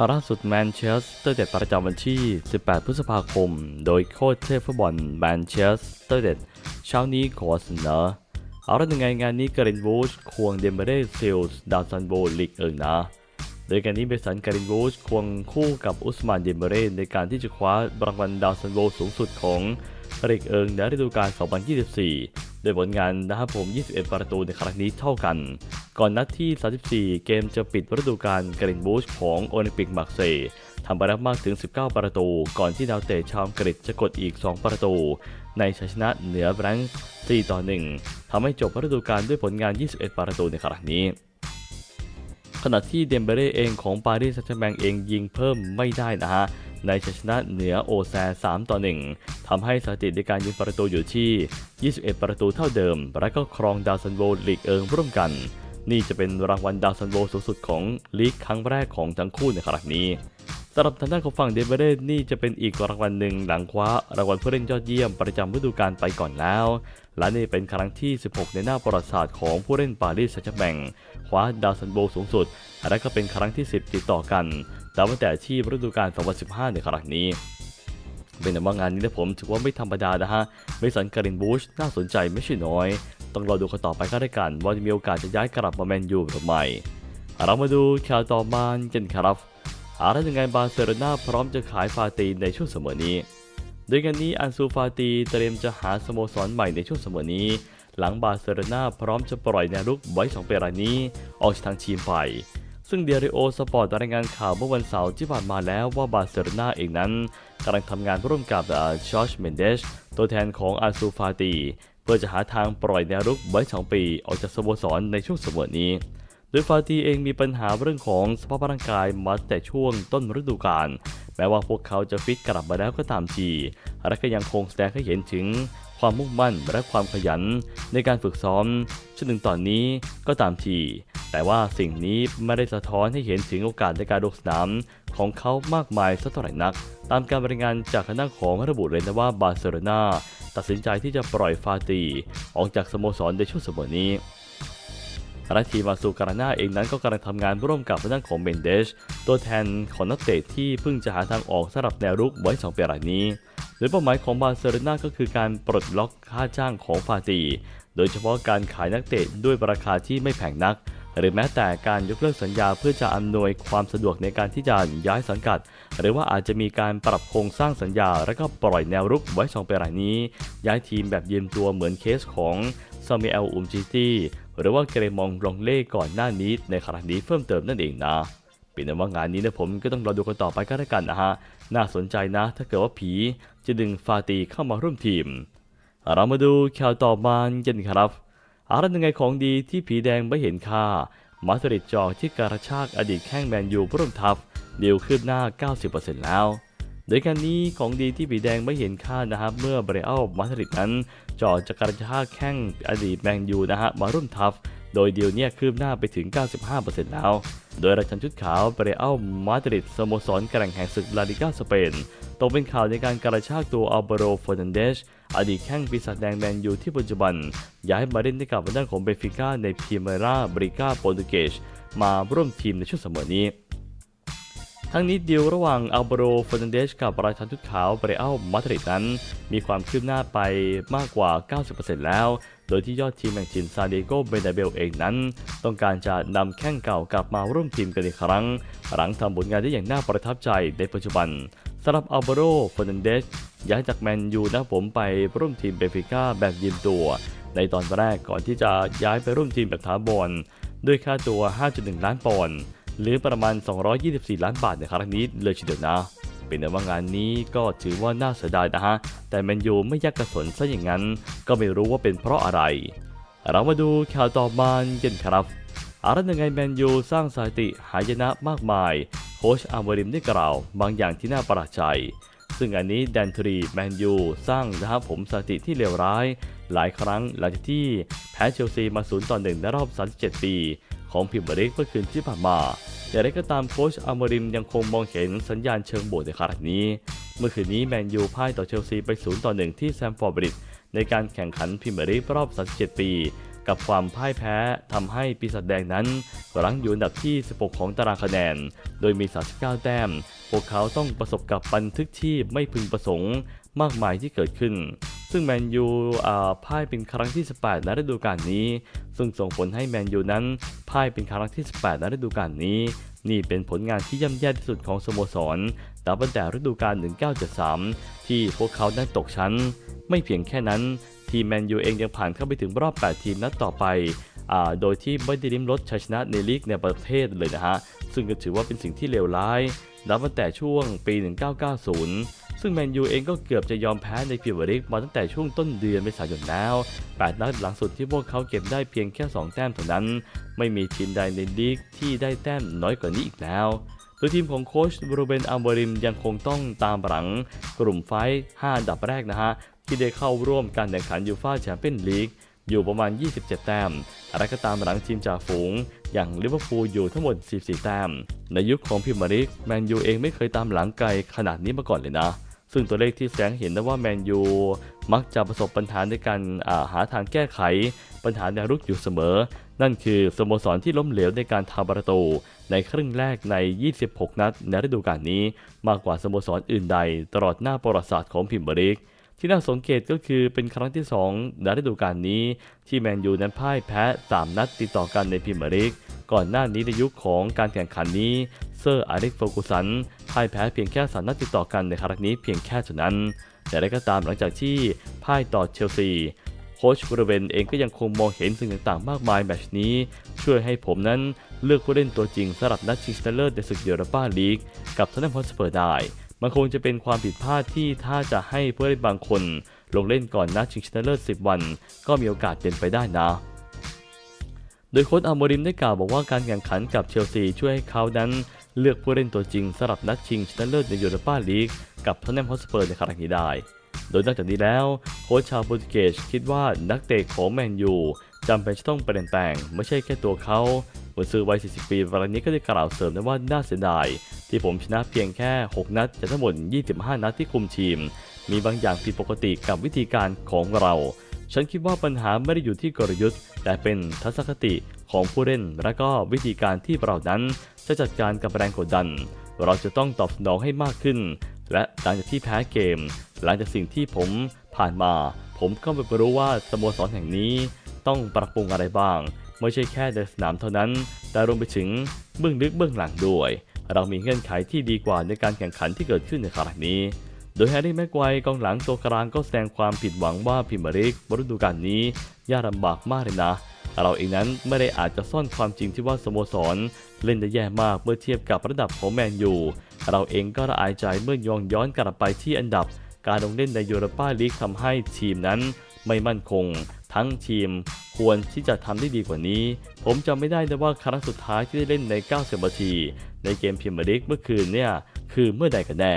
ข่าวล่าสุดแมนเชสเตอร์เด็ดประจำวันที่ 18 พฤษภาคม โดยโค้ชเทพฟุตบอลแมนเชสเตอร์เด็ดเช้านี้ขอเสนอเอาละยังไงงานนี้การินวูชควงเดมเบเรซิลส์ดาวซันโบลีกเอิงนะโดยการนี้เบสันการินวูชควงคู่กับอุสมานเดมเบเรในการที่จะคว้ารางวัลดาวซันโบสูงสุดของลีกเอิงในฤดูกาล 2024 โดยผลงานนะครับผม 21 ประตูในครั้งนี้เท่ากัน ก่อนนัดที่ 34 เกมจะปิดฤดูกาลกรินบูชของโอลิมปิกมาร์เซย์ทำไปแล้วมากถึง 19 ประตู ก่อนที่ดาวเตะชาวอังกฤษจะกดอีก 2 ประตู ในชัยชนะเหนือแบงค์4ต่อ 1ทำให้จบฤดูกาลด้วยผลงาน 21 ประตูในครั้งนี้ ขณะที่เดมเบเร่เองของปารีสแซงต์แชร์แมงเองยิงเพิ่มไม่ได้นะฮะ ในชัยชนะเหนือโอแซ3ต่อ 1 ทำให้สถิติในการยิงประตูอยู่ที่ 21 ประตูเท่าเดิม และก็ครองดาวซันโวลีกเอิงร่วมกัน นี่จะเป็นรางวัลดาวซันโวสูงสุดของลีกครั้งแรกของทั้งคู่ในครั้งนี้สำหรับทางด้านของฝั่งเดมเบเร่นี่จะเป็นอีกรางวัลหนึ่งหลังคว้ารางวัลผู้เล่นยอดเยี่ยมประจำฤดูกาลไปก่อนแล้ว และนี่เป็นครั้งที่ 16 ในหน้าประวัติศาสตร์ของผู้เล่นปารีสแซงต์แชร์แมงคว้าดาวซันโวสูงสุด และก็เป็นครั้งที่ 10 ติดต่อกัน แต่ว่าแต่ที่ฤดูกาล 2015 ในครั้งนี้ เป็นแต่ว่างานนี้นะผมถือว่าไม่ธรรมดานะฮะเมสันการินบูชน่าสนใจไม่ใช่น้อย ต้องรอดูกันต่อไปก็ได้กันว่าจะมีโอกาสจะย้ายกลับมาแมนยูหรือไม่เรามาดูข่าวต่อมากันครับอาแล้วยังไงบาร์เซโลนาพร้อมจะขายฟาตีในช่วงเสมอนี้ โดยกันนี้อันซูฟาตีเตรียมจะหาสโมสรใหม่ในช่วงเสมอนี้ หลังบาร์เซโลนาพร้อมจะปล่อยแนวรุกไว้สองเปรายนี้ ออกจากทางทีมไป ซึ่งเดียริโอสปอร์ตรายงานข่าวเมื่อวันเสาร์ที่ผ่านมาแล้วว่าบาร์เซโลนาเองนั้นกำลังทำงานร่วมกับจอร์จเมนเดชตัวแทนของอันซูฟาตี เพื่อจะหาทางปล่อยแนวรุกไว้สองปี ออกจากสโมสรในช่วงสมอนี้ โดยฟาตีเองมีปัญหาเรื่องของสภาพร่างกายมาแต่ช่วงต้นฤดูกาลแม้ว่าพวกเขาจะฟิตกลับมาแล้วก็ตามทีและก็ยังคงแสดงให้เห็นถึงความมุ่งมั่นและความขยันในการฝึกซ้อมจนถึงตอนนี้ก็ตามที แต่ว่าสิ่งนี้ไม่ได้สะท้อนให้เห็นถึงโอกาสในการลงสนามของเขามากมายสักเท่าไหร่นัก ตามการบรายงานจากคณะของระบุเลยนะว่าบาร์เซโลนาตัดสินใจที่จะปล่อยฟาตี ออกจากสโมสรในช่วงสมอนี้และทีมาซูการาน่าเองนั้นก็กำลังทำงานร่วมกับทางด้านของเมนเดชตัวแทนของนักเตะที่เพิ่งจะหาทางออกสำหรับแนวรุกไว้2ปีหลังนี้โดยเป้าหมายของบาร์เซโลนาก็คือการปลดล็อกค่าจ้างของฟาตี โดยเฉพาะการขายนักเตะด้วยราคาที่ไม่แพงนัก หรือแม้แต่การยกเลิกสัญญาเพื่อจะอำนวยความสะดวกในการที่จะย้ายสังกัด หรือว่าอาจจะมีการปรับโครงสร้างสัญญา และก็ปล่อยแนวรุกไว้2ปีหลังนี้ ย้ายทีมแบบยืมตัวเหมือนเคสของซามิเอลอุมจิตี้หรือว่าเกรมองลองเล่ก่อนหน้านี้ในครั้งนี้เพิ่มเติมนั่นเองนะเป็นว่างานนี้นะผมก็ต้องรอดูกันต่อไปก็แล้วกันนะฮะน่าสนใจนะ ถ้าเกิดว่าผีจะดึงฟาตีเข้ามาร่วมทีม เรามาดูข่าวต่อมากันครับ อะไรยังไงของดีที่ผีแดงไม่เห็นค่า มาสริดจอกที่การชากอดีตแข้งแมนยูร่วมทัพเดียวขึ้นหน้า 90%แล้ว โดยการนี้ของดีที่ผีแดงไม่เห็นค่านะครับ เมื่อเบรอัลมาสริดนั้นจอดจากกรชากแข้งอดีตแมนยูนะฮะมาร่วมทัพ โดยเดียวเนี่ยคืบหน้าไปถึง 95%แล้ว โดยราชันชุดขาวเบรอัลมาดริดสโมสรแข่งแห่งศึกลาลิกาสเปนตกเป็นข่าวในการกระชากตัวอัลเบโรฟอนันเดชอดีตแข้งปีศาจแดงแมนยูที่ปัจจุบัน ย้ายมาเล่นให้กับด้านของเบฟิก้าในพรีเมราบริก้าโปรตุเกสมาร่วมทีมในช่วงเสมอนี้ ทั้งนี้ดีลระหว่างอัลเบโรฟอร์นันเดชกับราชันชุดขาวเบรอัลมาดริดนั้น มีความคืบหน้าไปมากกว่า 90%แล้ว โดยที่ยอดทีมแห่งทีมซานดิเอโกเบนาเบลเองนั้น ต้องการจะนำแข้งเก่ากลับมาร่วมทีมกันอีกครั้ง หลังทำผลงานได้อย่างน่าประทับใจในปัจจุบันสำหรับอัลเบโรฟอร์นันเดสย้ายจากแมนยูนะผมไปร่วมทีมเบฟิก้าแบบยืมตัว ในตอนแรกก่อนที่จะย้ายไปร่วมทีมแบบถาวรด้วยค่าตัว 5.1 ล้านปอนด์ หรือประมาณ 224 ล้านบาทในครั้งนี้เลยทีเดียวนะ เป็นแต่ว่างานนี้ก็ถือว่าน่าเสียดายนะฮะ แต่แมนยูไม่ยักกระสนซะอย่างนั้น ก็ไม่รู้ว่าเป็นเพราะอะไร เรามาดูข่าวต่อมากันครับอารันยังไงแมนยูสร้างสถิติหายนะมากมาย โคชอามริมได้กล่าว บางอย่างที่น่าประหลาดใจ ซึ่งอันนี้แดนทรีแมนยูสร้างนะครับผมสถิติที่เลวร้าย หลายครั้งหลังจากที่แพ้เชลซีมา 0 ต่อ 1 ในรอบ 37 ปี ของพิมพ์เล็กเมื่อคืนที่ผ่านมา อย่างไรก็ตามโค้ชอามริมยังคงมองเห็นสัญญาณเชิงบวกในครั้งนี้ เมื่อคืนนี้แมนยูพ่ายต่อเชลซีไป0ต่อ1ที่แซมฟอร์ดบริดจ์ในการแข่งขันพิมพ์เล็กรอบ 37 ปี กับความพ่ายแพ้ทำให้ปีศาจแดงนั้นรั้งอยู่อันดับที่ 16 ของตารางคะแนน โดยมี 39 แต้ม พวกเขาต้องประสบกับบันทึกที่ไม่พึงประสงค์มากมายที่เกิดขึ้น ซึ่งแมนยูอ่าพ่ายเป็นครั้งที่ 18ในฤดูกาลนี้ ซึ่งส่งผลให้แมนยูนั้นพ่ายเป็นครั้งที่ 18ในฤดูกาลนี้ นี่เป็นผลงานที่ย่ำแย่ที่สุดของสโมสรนับตั้งแต่ฤดูกาล 1973 ที่พวกเขาได้ตกชั้น ไม่เพียงแค่นั้น ทีมแมนยูเองยังผ่านเข้าไปถึงรอบ 8 ทีมนัดต่อไปอ่าโดยที่ไม่ได้ริมรถชัยชนะในลีกในประเทศเลยนะฮะ ซึ่งก็ถือว่าเป็นสิ่งที่เลวร้าย นับตั้งแต่ช่วงปี 1990 ซึ่งแมนยูเองก็เกือบจะยอมแพ้ในพรีเมียร์ลีกมาตั้งแต่ช่วงต้นเดือนเมษายนแล้ว 8 นัดหลังสุดที่พวกเขาเก็บได้เพียงแค่ 2 แต้มเท่านั้น ไม่มีทีมใดในลีกที่ได้แต้มน้อยกว่านี้อีกแล้วโดยทีมของโค้ชบรูเบนอัมบริมยังคงต้องตามหลังกลุ่มไฟท์5อันดับแรกนะฮะ ที่ได้เข้าร่วมการแข่งขันยูฟ่าแชมเปี้ยนลีกอยู่ประมาณ 27 แต้ม อะไรก็ตามหลังทีมจ่าฝูง อย่างลิเวอร์พูลอยู่ทั้งหมด44แต้ม ในยุคของพิมยร์ลีกแมนยูเองไม่เคยตามหลังไกลขนาดนี้มาก่อนเลยนะ ซึ่งตัวเลขที่แสดงเห็นได้ว่าแมนยูมักจะประสบปัญหาในการาหาทางแก้ไข ปัญหาแนวรุกอยู่เสมอ นั่นคือสโมสรที่ล้มเหลวในการทำประตู ในครึ่งแรกใน 26 นัดในฤดูกาลนี้ มากกว่าสโมสรอื่นใดตลอดหน้าประวัติศาสตร์ของพิมบริก ที่น่าสังเกตก็คือเป็นครั้งที่2ในฤดูกาลนี้ ที่แมนยูนั้นพ่ายแพ้ 3 นัดติดต่อกันในพรีเมียร์ลีกก่อนหน้านี้ในยุคของการแข่งขันนี้เซอร์อาริกเฟกูสันพ่ายแพ้เพียงแค่3นัดติดต่อกันในครั้งนี้เพียงแค่เท่านั้น แต่ได้ก็ตามหลังจากที่พ่ายต่อเชลซีโค้ชบริเวนเองก็ยังคงมองเห็นสิ่งต่างๆ มากมายแมชนี้ ช่วยให้ผมนั้นเลือกผู้เล่นตัวจริงสำหรับนัดชิงชนะเลิศในศึกยูโรปาลีก กับทน n ม a m ฮอสเปอร์ได้ มันคงจะเป็นความผิดพลาดที่ถ้าจะให้ผู้เล่นบางคน ลงเล่นก่อนนัดชิงชนะเลิศ10 วัน ก็มีโอกาสเป็นไปได้นะ โดยโค้ชอัลโมริมได้กล่าวบอกว่าการแข่งขันกับเชลซีช่วยให้เขานั้นเลือกผู้เล่นตัวจริงสำหรับนัดชิงชนะเลิศในยูโรปาลีกกับท o น n มฮอสเปอร์ในครั้งนี้ได้ โดยนอกจากนี้แล้วโค้ชชาวโปรตุเกสคิดว่านักเตะของแมนยูจำเป็นจะต้องเปลี่ยนแปลงไม่ใช่แค่ตัวเขา หัวซื้อวัย 40 ปีวันนี้ก็ได้กล่าวเสริมนะว่าน่าเสียดาย ที่ผมชนะเพียงแค่ 6 นัดจากทั้งหมด 25 นัดที่คุมทีม มีบางอย่างผิดปกติกับวิธีการของเรา ฉันคิดว่าปัญหาไม่ได้อยู่ที่กลยุทธ์ แต่เป็นทัศนคติของผู้เล่น และก็วิธีการที่เรานั้นจะจัดการกับแรงกดดัน เราจะต้องตอบสนองให้มากขึ้น และหลังจากที่แพ้เกม หลังจากสิ่งที่ผมผ่านมา ผมก็ไม่รู้ว่าสโมสรแห่งนี้ต้องปรับปรุงอะไรบ้าง ไม่ใช่แค่ในสนามเท่านั้น แต่รวมไปถึงเบื้องลึกเบื้องหลังด้วย เรามีเงื่อนไขที่ดีกว่าในการแข่งขันที่เกิดขึ้นในครั้งนี้ โดยแฮร์รี่แม็กไกวกองหลังตัวกลางก็แสดงความผิดหวังว่าพรีเมียร์ลีกฤดูกาลนี้ยากลำบากมากเลยนะเราเองนั้นไม่ได้อาจจะซ่อนความจริงที่ว่าสโมสร เล่นได้แย่มากเมื่อเทียบกับระดับของแมนยู เราเองก็ละอายใจเมื่อยองย้อนกลับไปที่อันดับ การลงเล่นในยูโรปาลีกทำให้ทีมนั้นไม่มั่นคง ทั้งทีม ควรที่จะทำได้ดีกว่านี้ ผมจำไม่ได้นะว่าครั้งสุดท้ายที่ได้เล่นใน 90 นาที ในเกมพรีเมียร์ลีกเมื่อคืนเนี่ย คือเมื่อใดกันแน่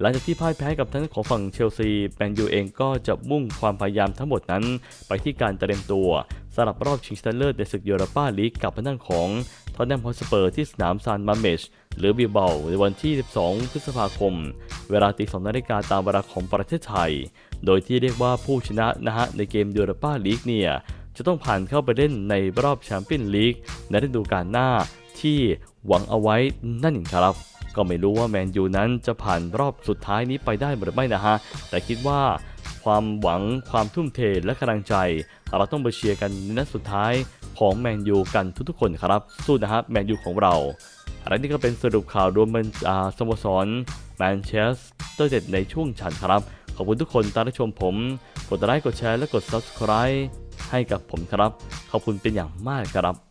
หลังจากที่พ่ายแพ้กับทั้งของฝั่งเชลซีแมนยูเองก็จะมุ่งความพยายามทั้งหมดนั้น ไปที่การเตรียมตัวสำหรับรอบชิงชนะเลิศในศึกยูโรปาลีกกับทางด้านของทอตแนมฮอสเปอร์ที่สนามซานมาเมชหรือบิลเบาในวันที่ 12 พฤษภาคม เวลาตี2นาฬิกาตามเวลาของประเทศไทย โดยที่เรียกว่าผู้ชนะนะฮะในเกมยูโรปาลีกเนี่ย จะต้องผ่านเข้าไปเล่นในรอบแชมเปี้ยนลีกในฤดูกาลหน้าที่หวังเอาไว้นั่นเองครับ ก็ไม่รู้ว่าแมนยูนั้นจะผ่านรอบสุดท้ายนี้ไปได้หรือไม่นะฮะ แต่คิดว่าความหวังความทุ่มเทและกำลังใจ เราต้องไปเชียร์กันในนัดสุดท้ายของแมนยูกันทุกๆคนครับ สู้นะฮะแมนยูของเราและนี่ก็เป็นสรุปข่าวรวมเป็นอ่าสโมสรแมนเชสเตอร์เด็ดในช่วงฉันครับ ขอบคุณทุกคนตามรับชมผม กดไลค์กดแชร์และกด subscribe ให้กับผมครับ ขอบคุณเป็นอย่างมากครับ